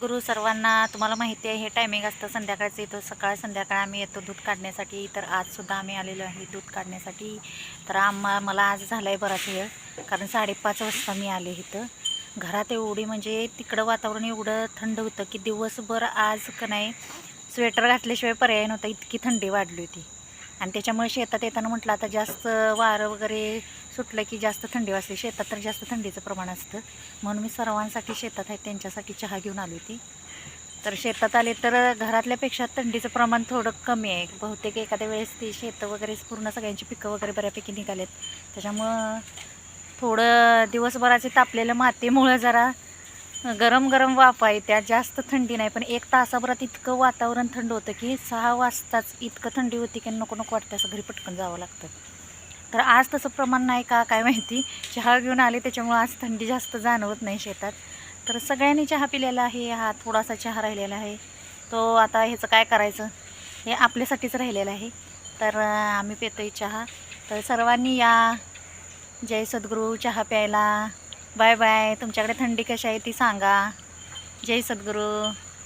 गुरु सर्वांना तुम्हाला माहिती आहे हे टायमिंग असतं संध्याकाळचं येतो सकाळ संध्याकाळ आम्ही येतो दूध काढण्यासाठी. तर आजसुद्धा आम्ही आलेलो आहे दूध काढण्यासाठी. तर आम्हा मला आज झाला आहे बराच वेळ कारण साडेपाच वाजता मी आले इथं. घरात एवढी म्हणजे तिकडं वातावरण एवढं थंड होतं की दिवसभर आज का नाही स्वेटर घातल्याशिवाय पर्याय नव्हता इतकी थंडी वाढली होती. आणि त्याच्यामुळे शेतात येताना म्हटलं आता जास्त वारं वगैरे सुटलं की जास्त थंडी वाजते. शेतात तर जास्त थंडीचं प्रमाण असतं. म्हणून मी सर्वांसाठी शेतात आहे त्यांच्यासाठी चहा घेऊन आली होती. तर शेतात आले तर घरातल्यापेक्षा थंडीचं प्रमाण थोडं कमी आहे. बहुतेक एखाद्या वेळेस ती शेतं वगैरे पूर्ण सगळ्यांची पिकं वगैरे बऱ्यापैकी निघालेत. त्याच्यामुळं थोडं दिवसभराचे तापलेलं मातीमुळं जरा गरम गरम वाफा त्या जास्त थंडी नाही पण एक तासाभरात इतकं वातावरण थंड होतं की सहा वाजताच इतकं थंडी होती की नको नको वाटतं असं घरी पटकन जावं लागतं. तर आज तसं प्रमाण नाही का काय माहिती? चहा घेऊन आले त्याच्यामुळं आज थंडी जास्त जाणवत नाही शेतात. तर सगळ्यांनी चहा पिलेला आहे हा थोडासा चहा राहिलेला आहे. तो आता ह्याचं काय करायचं? हे आपल्यासाठीच राहिलेलं आहे. तर आम्ही पितोय चहा. तर सर्वांनी या जय सद्गुरू चहा प्यायला बाय बाय. तुमच्याकडे थंडी कशी आहे ती सांगा. जय सद्गुरू.